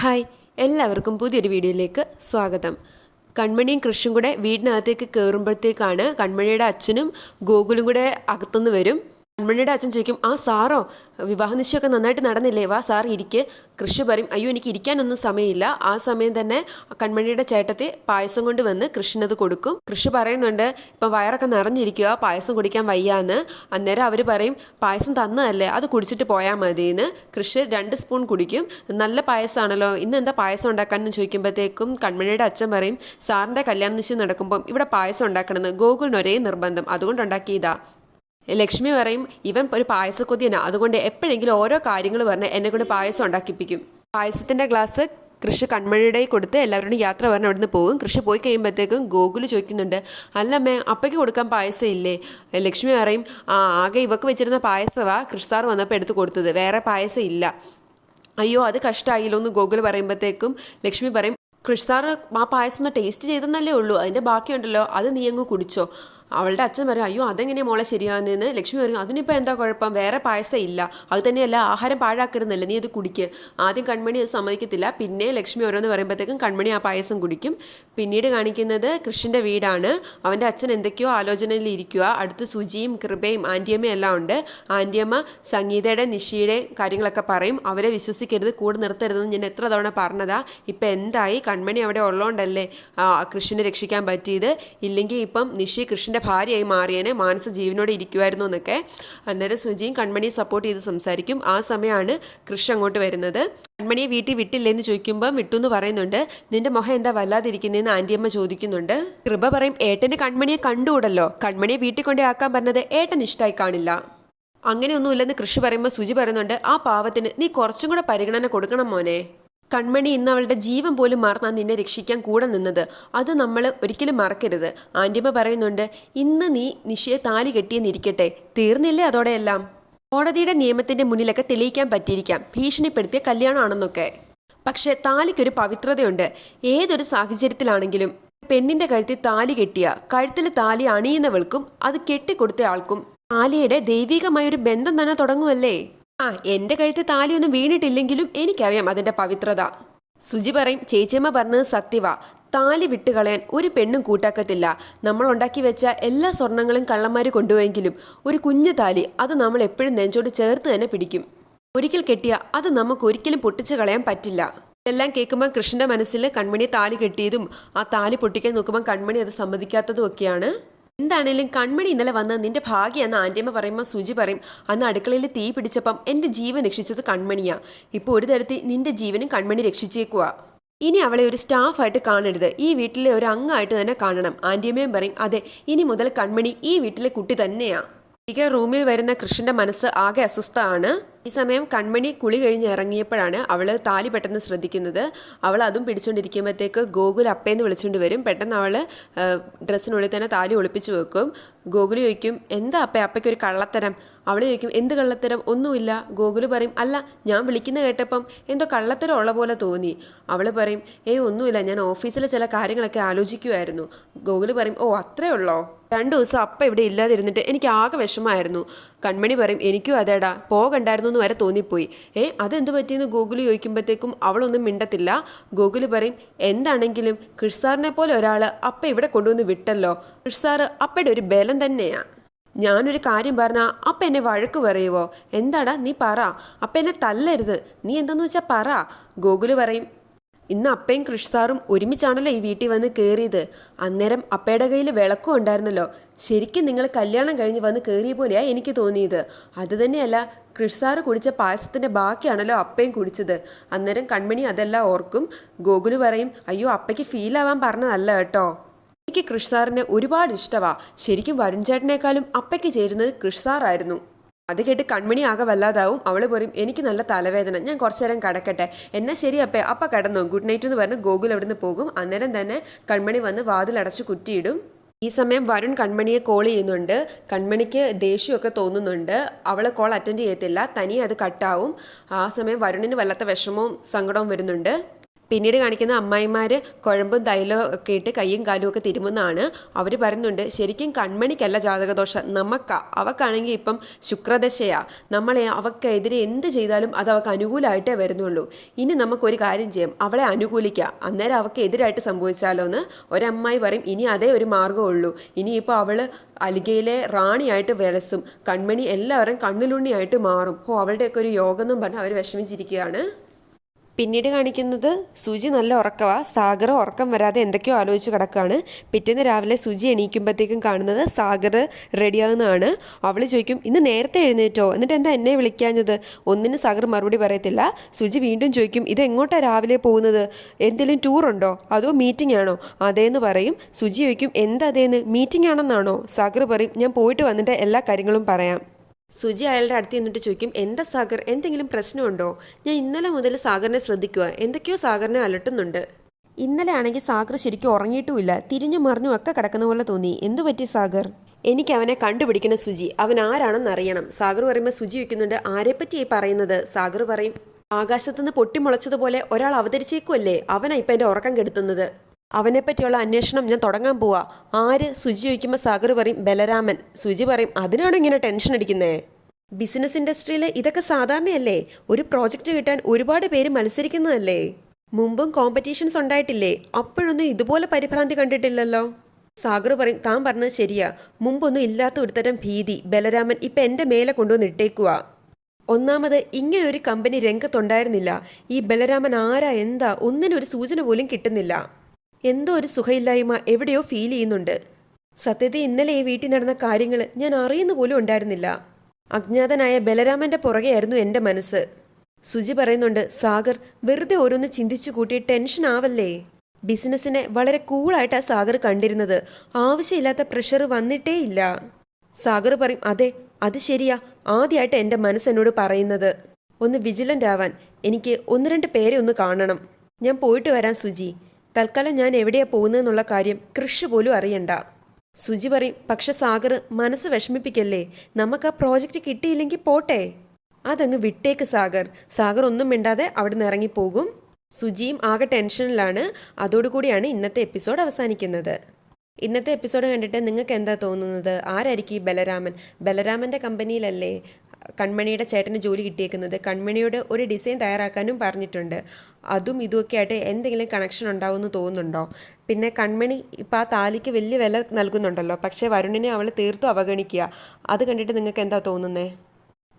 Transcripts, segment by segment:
Hi എല്ലാവർക്കും പുതിയൊരു വീഡിയോയിലേക്ക് സ്വാഗതം. കൺമണിയും കൃഷും കൂടെ വീടിനകത്തേക്ക് കയറുമ്പോഴത്തേക്കാണ് കൺമണിയുടെ അച്ഛനും ഗോകുലും കൂടെ അകത്തുനിന്ന് വരും. കൺമണിയുടെ അച്ഛൻ ചോദിക്കും ആ സാറോ വിവാഹ നിശ്ചയമൊക്കെ നന്നായിട്ട് നടന്നില്ലേ? വാ സാർ ഇരിക്ക്. കൃഷി പറയും. അയ്യോ എനിക്ക് ഇരിക്കാനൊന്നും സമയമില്ല. ആ സമയം തന്നെ കൺമണിയുടെ ചേട്ടത്തി പായസം കൊണ്ട് വന്ന് കൃഷിനത് കൊടുക്കും. കൃഷി പറയുന്നുണ്ട് ഇപ്പം വയറൊക്കെ നിറഞ്ഞിരിക്കുക പായസം കുടിക്കാൻ വയ്യാന്ന്. അന്നേരം അവർ പറയും പായസം തന്നതല്ലേ അത് കുടിച്ചിട്ട് പോയാൽ മതിയെന്ന്. കൃഷി രണ്ട് സ്പൂൺ കുടിക്കും. നല്ല പായസമാണല്ലോ ഇന്ന് എന്താ പായസം ഉണ്ടാക്കാനെന്ന് ചോദിക്കുമ്പോഴത്തേക്കും കൺമണിയുടെ അച്ഛൻ പറയും സാറിന്റെ കല്യാണ നിശ്ചയം നടക്കുമ്പം ഇവിടെ പായസം ഉണ്ടാക്കണമെന്ന് ഗോകുലിന് ഒരേ നിർബന്ധം. അതുകൊണ്ട് ഉണ്ടാക്കിയതാ. ലക്ഷ്മി പറയും ഇവൻ ഒരു പായസക്കൊതിയനാണ് അതുകൊണ്ട് എപ്പോഴെങ്കിലും ഓരോ കാര്യങ്ങൾ പറഞ്ഞ് എന്നെ കൊണ്ട് പായസം ഉണ്ടാക്കിപ്പിക്കും. പായസത്തിന്റെ ഗ്ലാസ് കൃഷി കൺമണിയുടെ കൊടുത്ത് എല്ലാവരോടും യാത്ര പറഞ്ഞ് അവിടുന്ന് പോകും. കൃഷി പോയി കഴിയുമ്പോഴത്തേക്കും ഗോകുൽ ചോദിക്കുന്നുണ്ട് അല്ലമ്മേ അപ്പയ്ക്ക് കൊടുക്കാൻ പായസം ഇല്ലേ? ലക്ഷ്മി പറയും ആ ആകെ ഇവക്ക് വെച്ചിരുന്ന പായസമാണ് കൃഷി സാർ വന്നപ്പോൾ എടുത്ത് കൊടുത്തത്. വേറെ പായസം ഇല്ല. അയ്യോ അത് കഷ്ടമായില്ലോ എന്ന് ഗോകുൽ പറയുമ്പോഴത്തേക്കും ലക്ഷ്മി പറയും കൃഷി സാറ് ആ പായസം ഒന്ന് ടേസ്റ്റ് ചെയ്തെന്നല്ലേ ഉള്ളൂ. അതിന്റെ ബാക്കിയുണ്ടല്ലോ. അത് നീ അങ്ങ് കുടിച്ചോ. അവളുടെ അച്ഛൻ പറയും അയ്യോ അതെങ്ങനെയാണ് മോളെ ശരിയാകുന്നതെന്ന് ലക്ഷ്മി പറയും അതിനിപ്പോൾ എന്താ കുഴപ്പം? വേറെ പായസം ഇല്ല. അത് തന്നെയല്ല ആഹാരം പാഴാക്കരുന്നല്ല നീ അത് കുടിക്ക്. ആദ്യം കൺമണി അത് സമ്മതിക്കത്തില്ല. പിന്നെ ലക്ഷ്മി ഓരോന്ന് പറയുമ്പോഴത്തേക്കും കൺമണി ആ പായസം കുടിക്കും. പിന്നീട് കാണിക്കുന്നത് കൃഷ്ണന്റെ വീടാണ്. അവന്റെ അച്ഛൻ എന്തൊക്കെയോ ആലോചനയിൽ ഇരിക്കുക അടുത്ത് സുജിയും കൃപയും ആന്റിയമ്മയും എല്ലാം ഉണ്ട്. ആന്റിയമ്മ സംഗീതയുടെ നിഷിയുടെ കാര്യങ്ങളൊക്കെ പറയും. അവരെ വിശ്വസിക്കരുത് കൂടെ നിർത്തരുതെന്ന് ഞാൻ എത്ര തവണ പറഞ്ഞതാ. ഇപ്പം എന്തായി? കൺമണി അവിടെ ഉള്ളതുകൊണ്ടല്ലേ കൃഷ്ണനെ രക്ഷിക്കാൻ പറ്റിയത്? ഇല്ലെങ്കിൽ ഇപ്പം നിഷി കൃഷ്ണന്റെ ഭാര്യയായി മാറിയേനെ മാനസ ജീവനോടെ ഇരിക്കുമായിരുന്നു എന്നൊക്കെ അന്നേരം സുജിയും കൺമണിയെ സപ്പോർട്ട് ചെയ്ത് സംസാരിക്കും. ആ സമയമാണ് കൃഷ് അങ്ങോട്ട് വരുന്നത്. കൺമണിയെ വീട്ടിൽ വിട്ടില്ലെന്ന് ചോദിക്കുമ്പോൾ വിട്ടു എന്ന് പറയുന്നുണ്ട്. നിന്റെ മുഖം എന്താ വല്ലാതിരിക്കുന്നതെന്ന് ആന്റിയമ്മ ചോദിക്കുന്നുണ്ട്. കൃപ പറയും ഏട്ടന്റെ കൺമണിയെ കണ്ടുകൂടല്ലോ. കൺമണിയെ വീട്ടിൽ കൊണ്ടേ ആക്കാൻ പറഞ്ഞത് ഏട്ടൻ ഇഷ്ടമായി കാണില്ല. അങ്ങനെയൊന്നുമില്ലെന്ന് കൃഷി പറയുമ്പോൾ സുജി പറയുന്നുണ്ട് ആ പാവത്തിന് നീ കുറച്ചും കൂടെ പരിഗണന കൊടുക്കണം മോനെ. കൺമണി ഇന്ന് അവളുടെ ജീവൻ പോലും മറന്നാ നിന്നെ രക്ഷിക്കാൻ കൂടെ നിന്നത്. അത് നമ്മൾ ഒരിക്കലും മറക്കരുത്. ആന്റിമ്മ പറയുന്നുണ്ട് ഇന്ന് നീ നിശയെ താലി കെട്ടിയെന്നിരിക്കട്ടെ തീർന്നില്ലേ അതോടെയെല്ലാം? കോടതിയുടെ നിയമത്തിന്റെ മുന്നിലൊക്കെ തെളിയിക്കാൻ പറ്റിയിരിക്കാം. ഭീഷണിപ്പെടുത്തിയ കല്യാണമാണെന്നൊക്കെ. പക്ഷേ താലിക്കൊരു പവിത്രതയുണ്ട്. ഏതൊരു സാഹചര്യത്തിലാണെങ്കിലും പെണ്ണിന്റെ കഴുത്തിൽ താലി കെട്ടിയ കഴുത്തിൽ താലി അണിയുന്നവൾക്കും അത് കെട്ടിക്കൊടുത്ത ആൾക്കും താലിയുടെ ദൈവികമായൊരു ബന്ധം തന്നെ തുടങ്ങുമല്ലേ ആ എന്റെ കഴുത്തിൽ താലിയൊന്നും വീണിട്ടില്ലെങ്കിലും എനിക്കറിയാം അതിന്റെ പവിത്രത. സുജി പറയും ചേച്ചിയമ്മ പറഞ്ഞത് സത്യവ. താലി വിട്ടുകളയാൻ ഒരു പെണ്ണും കൂട്ടാക്കത്തില്ല. നമ്മൾ ഉണ്ടാക്കി വെച്ച എല്ലാ സ്വർണങ്ങളും കള്ളന്മാർ കൊണ്ടുപോയെങ്കിലും ഒരു കുഞ്ഞു താലി അത് നമ്മൾ എപ്പോഴും നെഞ്ചോട് ചേർത്ത് തന്നെ പിടിക്കും. ഒരിക്കൽ കെട്ടിയ അത് നമുക്ക് ഒരിക്കലും പൊട്ടിച്ചു കളയാൻ പറ്റില്ല. ഇതെല്ലാം കേൾക്കുമ്പോൾ കൃഷ്ണന്റെ മനസ്സിൽ കൺമണി താലി കെട്ടിയതും ആ താലി പൊട്ടിക്കാൻ നോക്കുമ്പോൾ കൺമണി അത് സമ്മതിക്കാത്തതും ഒക്കെയാണ്. എന്താണേലും കൺമണി ഇന്നലെ വന്ന് നിന്റെ ഭാഗ്യ എന്ന് ആന്റിയമ്മ പറയുമ്പോൾ സുജി പറയും അന്ന് അടുക്കളയിൽ തീ പിടിച്ചപ്പം എന്റെ ജീവൻ രക്ഷിച്ചത് കൺമണിയാ. ഇപ്പോൾ ഒരു തരത്തിൽ നിന്റെ ജീവനും കൺമണി രക്ഷിച്ചേക്കുക ഇനി അവളെ ഒരു സ്റ്റാഫായിട്ട് കാണരുത്. ഈ വീട്ടിലെ ഒരു അംഗമായിട്ട് തന്നെ കാണണം. ആന്റിയമ്മയും പറയും അതെ ഇനി മുതൽ കൺമണി ഈ വീട്ടിലെ കുട്ടി തന്നെയാണ് ഇക റൂമിൽ വരുന്ന കൃഷ്ണന്റെ മനസ്സ് ആകെ അസ്വസ്ഥമാണ് ഈ സമയം കൺമണി കുളി കഴിഞ്ഞ് ഇറങ്ങിയപ്പോഴാണ് അവൾ താലി പെട്ടെന്ന് ശ്രദ്ധിക്കുന്നത്. അവൾ അതും പിടിച്ചുകൊണ്ടിരിക്കുമ്പോഴത്തേക്ക് ഗോകുൽ അപ്പേന്ന് വിളിച്ചുകൊണ്ട് വരും. പെട്ടെന്ന് അവൾ ഡ്രസ്സിനുള്ളിൽ തന്നെ താലി ഒളിപ്പിച്ചു വെക്കും. ഗോകുൽ ചോദിക്കും എന്താ അപ്പേ? അപ്പയ്ക്ക് ഒരു കള്ളത്തരം. അവൾ ചോദിക്കും എന്ത് കള്ളത്തരം? ഒന്നുമില്ല. ഗോകുൽ പറയും അല്ല ഞാൻ വിളിക്കുന്ന കേട്ടപ്പം എന്തോ കള്ളത്തരം ഉള്ള പോലെ തോന്നി. അവൾ പറയും ഏയ് ഒന്നുമില്ല ഞാൻ ഓഫീസിലെ ചില കാര്യങ്ങളൊക്കെ ആലോചിക്കുമായിരുന്നു ഗോകുൽ പറയും ഓ അത്രേ ഉള്ളോ രണ്ട് ദിവസം അപ്പ ഇവിടെ ഇല്ലാതിരുന്നിട്ട് എനിക്ക് ആകെ വിഷമമായിരുന്നു. കൺമണി പറയും എനിക്കും അതേടാ പോകണ്ടായിരുന്നു എന്ന് വരെ തോന്നിപ്പോയി. ഏ അതെന്ത് പറ്റിയെന്ന്? ഗൂഗിൾ ചോദിക്കുമ്പോഴത്തേക്കും അവളൊന്നും മിണ്ടത്തില്ല. ഗൂഗിൾ പറയും എന്താണെങ്കിലും കൃഷ്സാറിനെ പോലെ ഒരാൾ അപ്പ ഇവിടെ കൊണ്ടുവന്ന് വിട്ടല്ലോ. കൃഷ്സാറ് അപ്പയുടെ ഒരു ബലം തന്നെയാ. ഞാനൊരു കാര്യം പറഞ്ഞാൽ അപ്പ എന്നെ വഴക്ക് പറയുവോ? എന്താടാ നീ പറ. അപ്പ എന്നെ തല്ലരുത്. നീ എന്താന്ന് വെച്ചാ പറ. ഗോകുൽ പറയും ഇന്ന് അപ്പയും കൃഷിസാറും ഒരുമിച്ചാണല്ലോ ഈ വീട്ടിൽ വന്ന് കയറിയത് അന്നേരം അപ്പയുടെ കയ്യിൽ വിളക്കും ഉണ്ടായിരുന്നല്ലോ. ശരിക്കും നിങ്ങൾ കല്യാണം കഴിഞ്ഞ് വന്ന് കയറിയ പോലെയാ എനിക്ക് തോന്നിയത്. അത് തന്നെയല്ല കൃഷ് കുടിച്ച പായസത്തിന്റെ ബാക്കിയാണല്ലോ അപ്പയും കുടിച്ചത്. അന്നേരം കൺമണി അതെല്ലാം ഓർക്കും. ഗോകുൽ പറയും അയ്യോ അപ്പയ്ക്ക് ഫീലാവാൻ പറഞ്ഞതല്ല കേട്ടോ. എനിക്ക് കൃഷ് സാറിനെ ഒരുപാട് ഇഷ്ടവാ. ശരിക്കും വരുൺ ചേട്ടനേക്കാളും അപ്പയ്ക്ക് ചേരുന്നത് കൃഷ് സാറായിരുന്നു. അത് കേട്ട് കൺമണി ആകെ വല്ലാതാവും. അവൾ പറയും എനിക്ക് നല്ല തലവേദന. ഞാൻ കുറച്ചു നേരം കിടക്കട്ടെ. എന്നാൽ ശരി അപ്പേ. അപ്പ കിടന്നു. ഗുഡ് നൈറ്റ് എന്ന് പറഞ്ഞ് ഗോകുൽ അവിടുന്ന് പോകും. അന്നേരം തന്നെ കൺമണി വന്ന് വാതിലടച്ച് കുറ്റിയിടും. ഈ സമയം വരുൺ കൺമണിയെ കോൾ ചെയ്യുന്നുണ്ട്. കൺമണിക്ക് ദേഷ്യമൊക്കെ തോന്നുന്നുണ്ട്. അവളെ കോൾ അറ്റൻഡ് ചെയ്യത്തില്ല. തനിയെ അത് കട്ടാവും ആ സമയം വരുണിന് വല്ലാത്ത വിഷമവും സങ്കടവും വരുന്നുണ്ട്. പിന്നീട് കാണിക്കുന്ന അമ്മായിമാർ കുഴമ്പും തൈലവും ഒക്കെ ഇട്ട് കൈയും കാലും ഒക്കെ തിരുമുന്നതാണ് അവർ പറയുന്നുണ്ട്. ശരിക്കും കൺമണിക്കല്ല ജാതകദോഷം. നമുക്ക അവക്കാണെങ്കിൽ ഇപ്പം ശുക്രദശയാ. നമ്മളെ അവക്കെതിരെ എന്ത് ചെയ്താലും അത് അവൾക്ക് അനുകൂലമായിട്ടേ വരുന്നുള്ളൂ. ഇനി നമുക്കൊരു കാര്യം ചെയ്യാം. അവളെ അനുകൂലിക്കുക അന്നേരം അവൾക്ക് എതിരായിട്ട് സംഭവിച്ചാലോ എന്ന് ഒരമ്മായി പറയും. ഇനി അതേ ഒരു മാർഗമുള്ളൂ. ഇനിയിപ്പോൾ അവൾ അലികയിലെ റാണിയായിട്ട് വിലസും കൺമണി എല്ലാവരും കണ്ണിലുണ്ണിയായിട്ട് മാറും. ഓ അവളുടെയൊക്കെ ഒരു യോഗം എന്നും പറഞ്ഞ് അവർ വിഷമിച്ചിരിക്കുകയാണ്. പിന്നീട് കാണിക്കുന്നത് സുജി നല്ല ഉറക്കവാ. സാഗർ ഉറക്കം വരാതെ എന്തൊക്കെയോ ആലോചിച്ച് കിടക്കുകയാണ് പിറ്റേന്ന് രാവിലെ സുജി എണീക്കുമ്പോഴത്തേക്കും കാണുന്നത് സാഗർ റെഡിയാകുന്നതാണ് അവൾ ചോദിക്കും ഇന്ന് നേരത്തെ എഴുന്നേറ്റോ? എന്നിട്ട് എന്താ എന്നെ വിളിക്കാഞ്ഞത്? ഒന്നിനും സാഗർ മറുപടി പറയത്തില്ല. സുജി വീണ്ടും ചോദിക്കും ഇത് എങ്ങോട്ടാണ് രാവിലെ പോകുന്നത്? എന്തെങ്കിലും ടൂറുണ്ടോ അതോ മീറ്റിംഗ് ആണോ? അതേന്ന് പറയും. സുജി ചോദിക്കും എന്താ അതേന്ന്? മീറ്റിംഗ് ആണെന്നാണോ? സാഗർ പറയും ഞാൻ പോയിട്ട് വന്നിട്ട് എല്ലാ കാര്യങ്ങളും പറയാം. സുജി അയാളുടെ അടുത്ത് നിന്നിട്ട് ചോദിക്കും എന്താ സാഗർ? എന്തെങ്കിലും പ്രശ്നമുണ്ടോ? ഞാൻ ഇന്നലെ മുതൽ സാഗറിനെ ശ്രദ്ധിക്കുക എന്തൊക്കെയോ സാഗറിനെ അലട്ടുന്നുണ്ട്. ഇന്നലെ ആണെങ്കിൽ സാഗർ ശരിക്കും ഉറങ്ങിയിട്ടുമില്ല. തിരിഞ്ഞു മറിഞ്ഞു ഒക്കെ കിടക്കുന്ന പോലെ തോന്നി. എന്തു പറ്റി സാഗർ? എനിക്ക് അവനെ കണ്ടുപിടിക്കണം സുജി. അവൻ ആരാണെന്ന് അറിയണം. സാഗർ പറയുമ്പോൾ സുജി വയ്ക്കുന്നുണ്ട് ഈ പറയുന്നത്? സാഗർ പറയും ആകാശത്തുനിന്ന് പൊട്ടിമുളച്ചതുപോലെ ഒരാൾ അവതരിച്ചേക്കുമല്ലേ അവനാ ഇപ്പം എന്റെ ഉറക്കം കെടുത്തുന്നത്. അവനെപ്പറ്റിയുള്ള അന്വേഷണം ഞാൻ തുടങ്ങാൻ പോവാ. ആര് സുജി ചോദിക്കുമ്പോൾ സാഗർ പറയും ബലരാമൻ. സുജി പറയും അതിനാണ് ഇങ്ങനെ ടെൻഷൻ അടിക്കുന്നേ. ബിസിനസ് ഇൻഡസ്ട്രിയിൽ ഇതൊക്കെ സാധാരണയല്ലേ? ഒരു പ്രോജക്റ്റ് കിട്ടാൻ ഒരുപാട് പേര് മത്സരിക്കുന്നതല്ലേ? മുമ്പും കോമ്പറ്റീഷൻസ് ഉണ്ടായിട്ടില്ലേ? അപ്പോഴൊന്നും ഇതുപോലെ പരിഭ്രാന്തി കണ്ടിട്ടില്ലല്ലോ. സാഗർ പറയും താൻ പറഞ്ഞത് ശരിയാ. മുമ്പൊന്നും ഇല്ലാത്ത ഒരുതരം ഭീതി ബലരാമൻ ഇപ്പം എന്റെ മേലെ കൊണ്ടുവന്ന് ഇട്ടേക്കുക ഒന്നാമത് ഇങ്ങനെ ഒരു കമ്പനി രംഗത്തുണ്ടായിരുന്നില്ല. ഈ ബലരാമൻ ആരാ എന്താ ഒന്നിനൊരു സൂചന പോലും കിട്ടുന്നില്ല. എന്തോ ഒരു സുഖയില്ലായ്മ എവിടെയോ ഫീൽ ചെയ്യുന്നുണ്ട്. സത്യത്തിൽ ഇന്നലെ ഈ വീട്ടിൽ നടന്ന കാര്യങ്ങൾ ഞാൻ അറിയുന്ന പോലും ഉണ്ടായിരുന്നില്ല. അജ്ഞാതനായ ബലരാമന്റെ പുറകെയായിരുന്നു എന്റെ മനസ്സ്. സുജി പറയുന്നുണ്ട് സാഗർ വെറുതെ ഓരോന്ന് ചിന്തിച്ചു കൂട്ടി ടെൻഷൻ ആവല്ലേ? ബിസിനസ്സിനെ വളരെ കൂളായിട്ടാ സാഗർ കണ്ടിരുന്നത്. ആവശ്യമില്ലാത്ത പ്രഷർ വന്നിട്ടേ ഇല്ല. സാഗർ പറയും അതെ അത് ശരിയാ. ആദ്യമായിട്ട് എന്റെ മനസ്സ് എന്നോട് പറയുന്നത്. ഒന്ന് വിജിലന്റ് ആവാൻ എനിക്ക് ഒന്ന് രണ്ട് പേരെ ഒന്ന് കാണണം. ഞാൻ പോയിട്ട് വരാം സുജി. തൽക്കാലം ഞാൻ എവിടെയാ പോകുന്നതെന്നുള്ള കാര്യം കൃഷി പോലും അറിയണ്ട. സുജി പറയും പക്ഷെ സാഗർ മനസ്സ് വിഷമിപ്പിക്കല്ലേ? നമുക്ക് ആ പ്രോജക്റ്റ് കിട്ടിയില്ലെങ്കിൽ പോട്ടെ. അതങ്ങ് വിട്ടേക്ക് സാഗർ. സാഗർ ഒന്നും മിണ്ടാതെ അവിടെ നിന്ന് ഇറങ്ങിപ്പോകും. സുജിയും ആകെ ടെൻഷനിലാണ്. അതോടുകൂടിയാണ് ഇന്നത്തെ എപ്പിസോഡ് അവസാനിക്കുന്നത്. ഇന്നത്തെ എപ്പിസോഡ് കണ്ടിട്ട് നിങ്ങൾക്ക് എന്താ തോന്നുന്നത്? ആരായിരിക്കും ഈ ബലരാമൻ? ബലരാമന്റെ കമ്പനിയിലല്ലേ? കൺമണിയുടെ ചേട്ടന് ജോലി കിട്ടിയേക്കുന്നത്. കൺമണിയോട് ഒരു ഡിസൈൻ തയ്യാറാക്കാനും പറഞ്ഞിട്ടുണ്ട്. അതും ഇതുമൊക്കെ ആയിട്ട് എന്തെങ്കിലും കണക്ഷൻ ഉണ്ടാവുമെന്ന് തോന്നുന്നുണ്ടോ? പിന്നെ കൺമണി ഇപ്പോൾ ആ താലിക്ക് വലിയ വില നൽകുന്നുണ്ടല്ലോ. പക്ഷേ വരുണിനെ അവൾ തീർത്തും അവഗണിക്കുക. അത് കണ്ടിട്ട് നിങ്ങൾക്ക് എന്താ തോന്നുന്നത്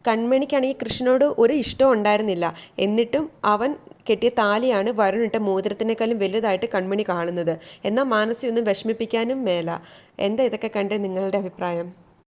കൺമണിക്കാണെങ്കിൽ കൃഷ്ണനോട് ഒരു ഇഷ്ടവും ഉണ്ടായിരുന്നില്ല. എന്നിട്ടും അവൻ കെട്ടിയ താലിയാണ് വരുണിട്ട മോതിരത്തിനേക്കാളും വലുതായിട്ട് കൺമണി കാണുന്നത്. എന്നാൽ മാനസിയൊന്നും വിഷമിപ്പിക്കാനും മേല. എന്താ ഇതൊക്കെ കണ്ട് നിങ്ങളുടെ അഭിപ്രായം?